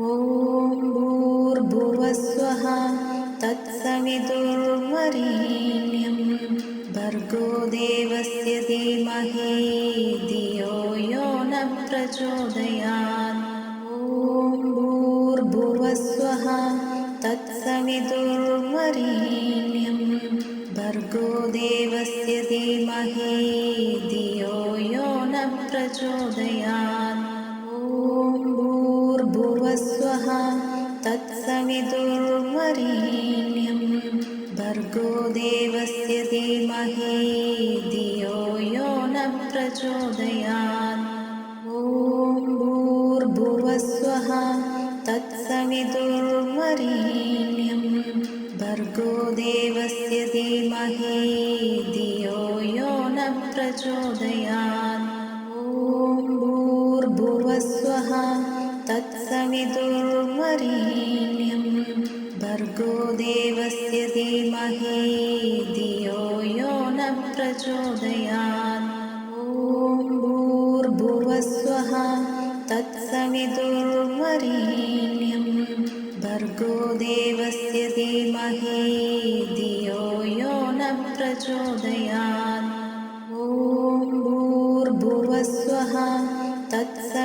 ॐ भूर्भुवस्वः तत्सवितुर्वरेण्यं। भर्गो देवस्य धीमहि धियो यो न प्रचोदयात्। ॐ भूर्भुवस्वः तत्सवितुर्वरेण्यं। भर्गो देवस्य धीमहि പ്രചോദയാത് ഓം ഭൂർഭുവസ്വഹ തത്സവിതുർവരേണ്യം ഭർഗോ ദേവസ്യ ധീമഹി ധിയോ യോ ന പ്രചോദയാത് ഓം ഭൂർഭുവസ്വഹ തത്സവിതുർ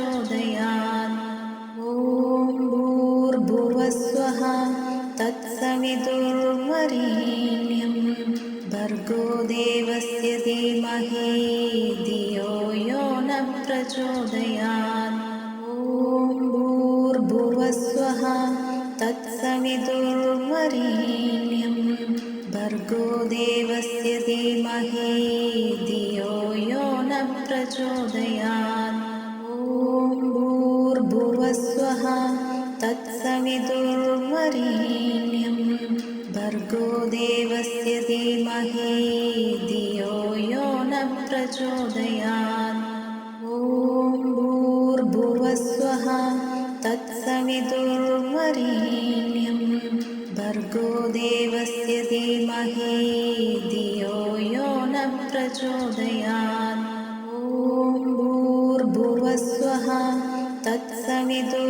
प्रचोदयात्। ॐ भूर्भुवस्वः तत्सवितुर्वरेण्यं। भर्गो देवस्य धीमहि धियो यो न प्रचोदयात्। ॐ भूर्भुवस्वः तत्सवितुर्वरेण्यं। भर्गो देवस्य धीमहि धियो यो न प्रचोदयात् तत्सवितुर्वरेण्यं भर्गो देवस्य धीमहि धियो यो न प्रचोदयात्। ॐ भूर्भुवस्वः तत्सवितुर्वरेण्यं भर्गो देवस्य धीमहि धियो यो न प्रचोदयात्। ॐ भूर्भुवस्वः तत्सवितुर्वरेण्यं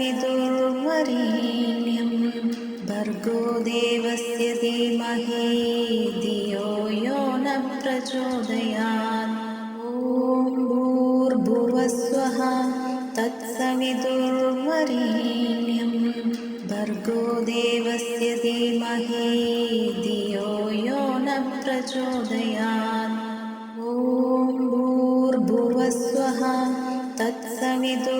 तत्सवितुर्वरेण्यं भर्गो देवस्य धीमहि धियो यो न प्रचोदयात्। ॐ भूर्भुवस्वः तत्सवितुर्वरेण्यं भर्गो देवस्य धीमहि धियो यो न प्रचोदयात्। ॐ भूर्भुवस्वः तत्सवितुर्वरेण्यं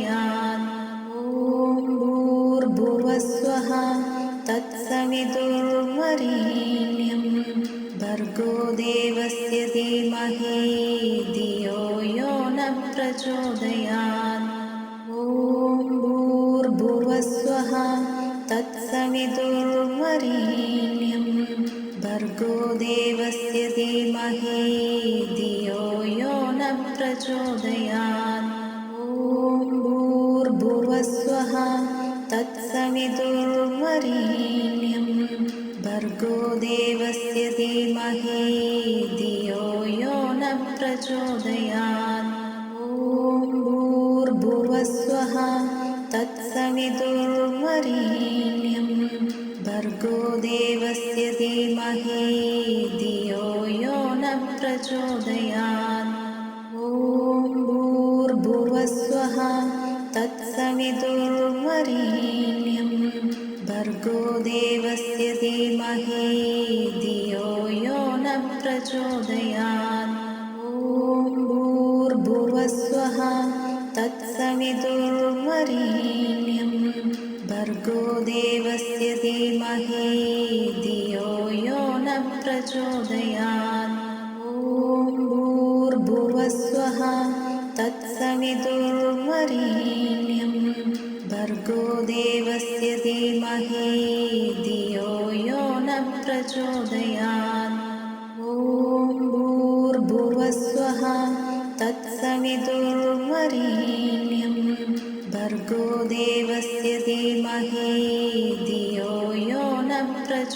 प्रचोदयात् ॐ भूर्भुवस्वः। तत्सवितुः स्वः तत्सविदुर्वरेण्यं भर्गो देवस्य धीमहे धियो यो न प्रचोदयात्। ॐ भूर्भुवस्वः स्वः भर्गो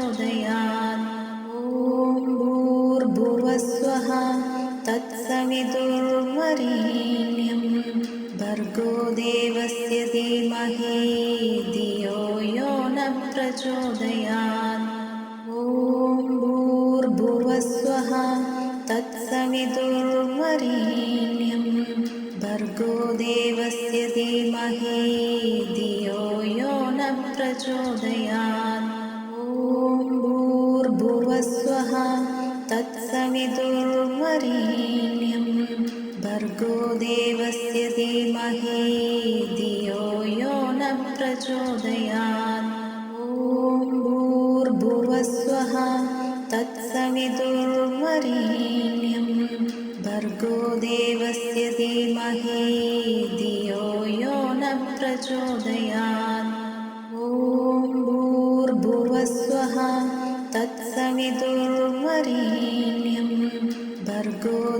प्रचोदयात् ॐ भूर्भुवस्वः तत्सवितुर्वरेण्यं। भर्गो देवस्य धीमहि धियो यो न प्रचोदयात्। ॐ भूर्भुवस्वः तत्सवितुर्वरेण्यं तत्सवितुर्वरेण्यं भर्गो देवस्य धीमहि धियो यो न प्रचोदयात्। ॐ भूर्भुवस्वः तत्सवितुर्वरेण्यं भर्गो देवस्य धीमहि धियो यो न प्रचोदयात्। ॐ भूर्भुवस्वः तत्सवितुर्वरेण्यं go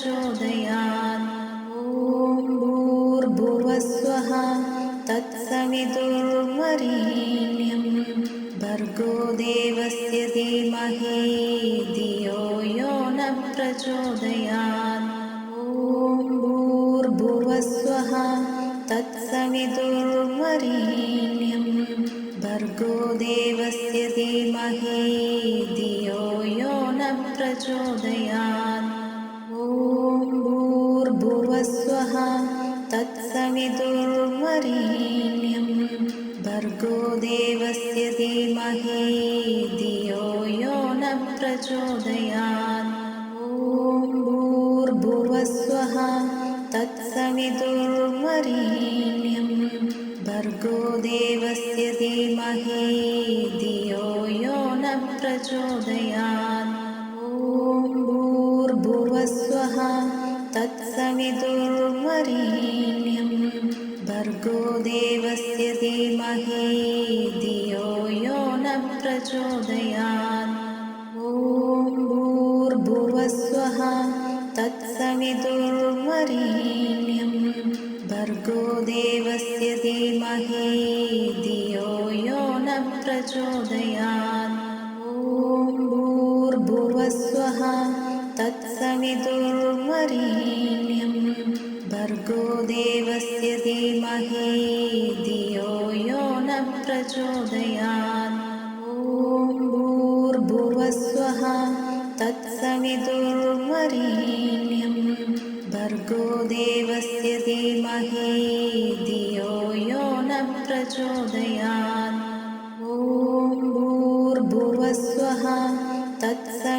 ಪ್ರಚೋದಯ प्रचोदयात् ॐ भूर्भुवस्वः तत्सवितुर्वरेण्यं भर्गो देवस्य भूर्भुवस्वः तत्सवितुर्वरेण्यं भर्गो देवस्य धीमहि धियो यो न प्रचोदयात्। ॐ भूर्भुवस्वः तत्सवितुर्वरेण्यं भर्गो देवस्य धीमहि धियो यो न प्रचोदयात्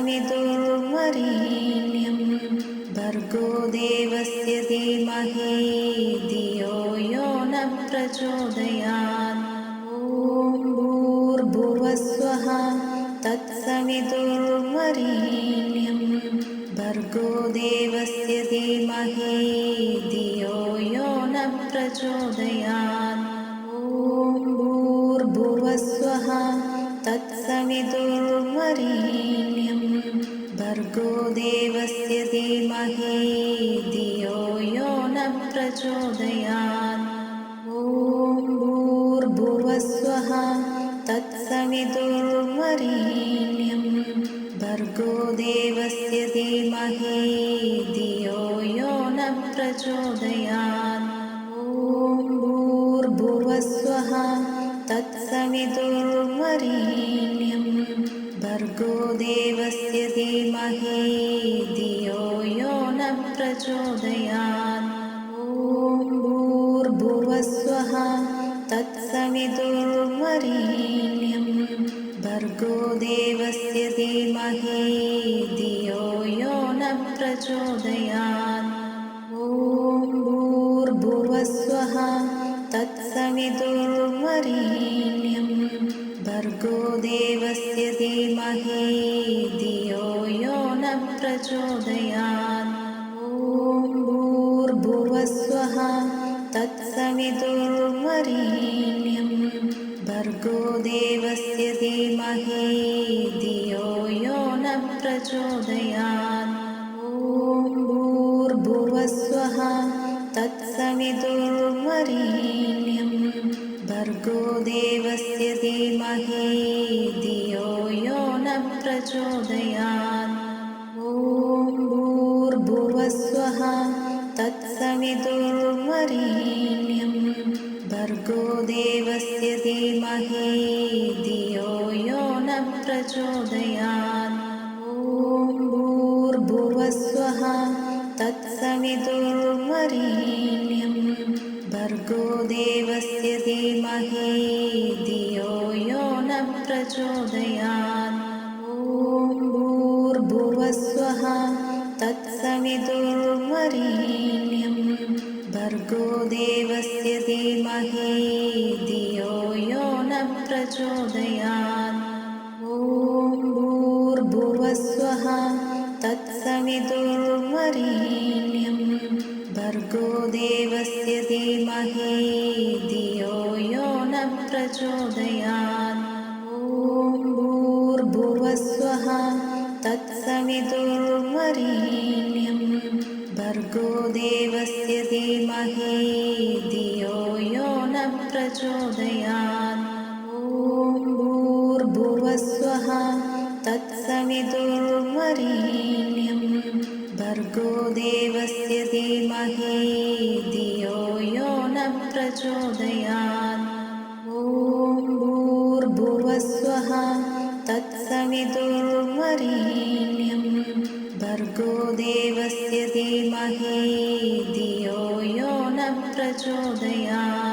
तत्सवितुर्वरेण्यं भर्गो देवस्य धीमहि धियो यो न प्रचोदयात्। ॐ भूर्भुवस्वः तत्सवितुर्वरेण्यं भर्गो देवस्य धीमहि धियो यो न प्रचोदयात् തസ്മയാത് ഓം ഭൂർഭുവസ്വഹ തത്സവിതുർവരേണ്യം ഭർഗോ ദേവസ്യ ധീമഹി ധിയോ യോ ന പ്രചോദയാത് तत्सवितुर्वरेण्यं भर्गो देवस्य धीमहि धियो यो न प्रचोदयात्। ॐ भूर्भुवस्वः तत्सवितुर्वरेण्यं भर्गो देवस्य धीमहि धियो यो न प्रचोदयात्। ॐ भूर्भुवस्वः तत्सवितुर्वरेण्यं भर्गो देवस्य धीमहि। धीमहि धियो यो न प्रचोदयात् ॐ भूर्भुवस्वः तत्सवितुर्वरेण्यं प्रचोदयात्। ॐ भूर्भुवस्वः तत्सवितुर्वरेण्यं भर्गो देवस्य धीमहि धियो यो न प्रचोदयात्। ॐ भूर्भुवस्वः तत्सवितुर्वरेण्यं भर्गो देवस्य धीमहि धियो यो न प्रचोदयात्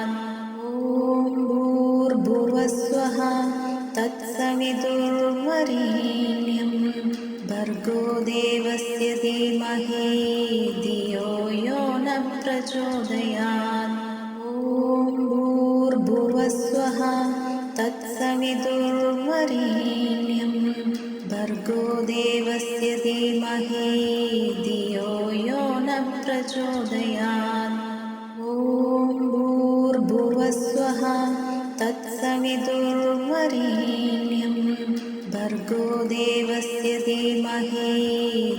भर्गो देवस्य धीमहि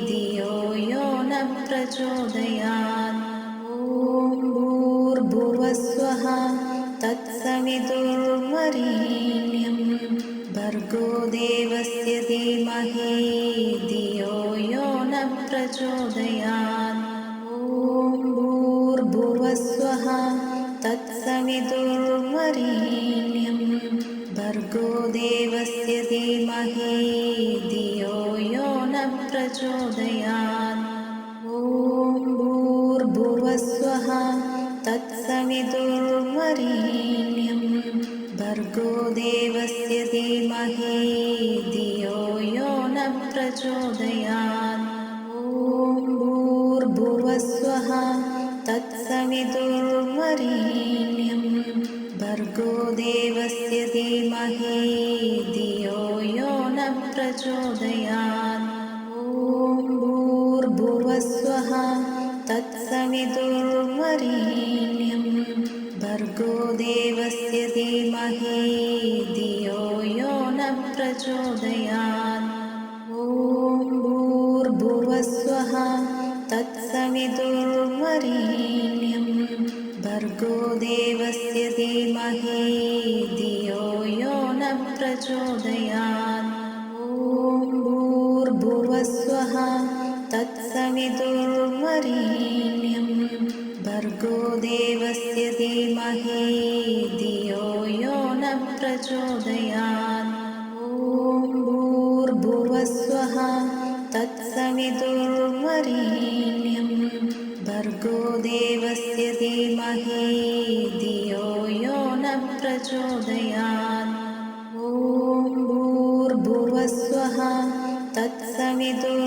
धियो यो न प्रचोदयात्। ॐ भूर्भुवस्वः तत्सवितुर्वरेण्यं भर्गो देवस्य धीमहि धियो यो न प्रचोदयात्। ॐ भूर्भुवस्वः तत्सवितुर्वरेण्यं प्रचोदयात्। ॐ भूर्भुवस्वः भर्गो देवस्य तत्सवितुर्वरेण्यं भर्गो देवस्य धीमहि धियो यो न प्रचोदयात्। ॐ भूर्भुवस्वः तत्सवितुर्वरेण्यं भर्गो देवस्य धीमहि धियो यो न प्रचोदयात्। ॐ भूर्भुवस्वः तत्सवितुर्वरेण्यं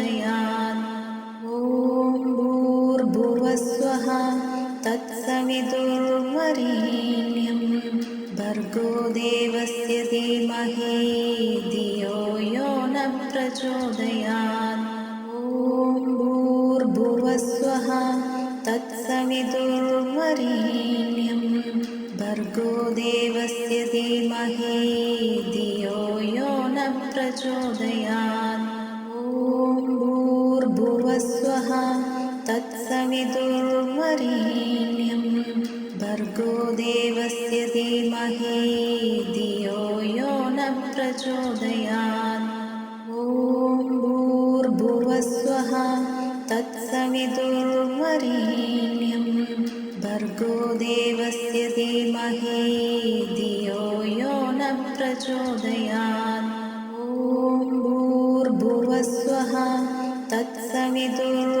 भर्गो देवस्य धीमहि धियो यो न प्रचोदयात्। ॐ भूर्भुवस्वः तत्सवितुर्वरेण्यं भर्गो देवस्य धीमहि धियो यो न प्रचोदयात्। ॐ भूर्भुवस्वः तत्सवितुर्वरेण्यं भर्गो देवस्य ധീമഹി ധിയോ യോ ന പ്രചോദയാത്. ഓം ഭൂർഭുവസ്വഹ തത്സവിതുർവരേണ്യം. ഭർഗോ ദേവസ്യ ധീമഹി ധിയോ യോ ന പ്രചോദയാത്. ഓം ഭൂർഭുവസ്വഹ തത്സവിതുർ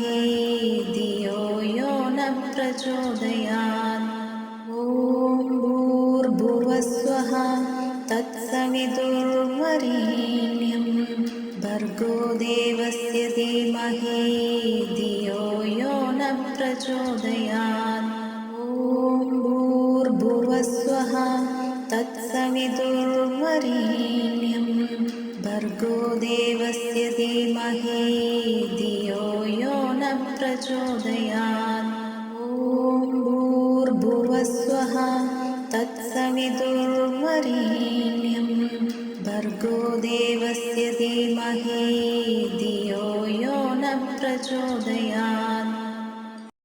धियो यो न प्रचोदयात् ॐ भूर्भुवस्वः तत्सवितुर्वरेण्यं प्रचोदयात् ॐ भूर्भुवस्वः तत्सवितुर्वरेण्यं भर्गो देवस्य धीमहि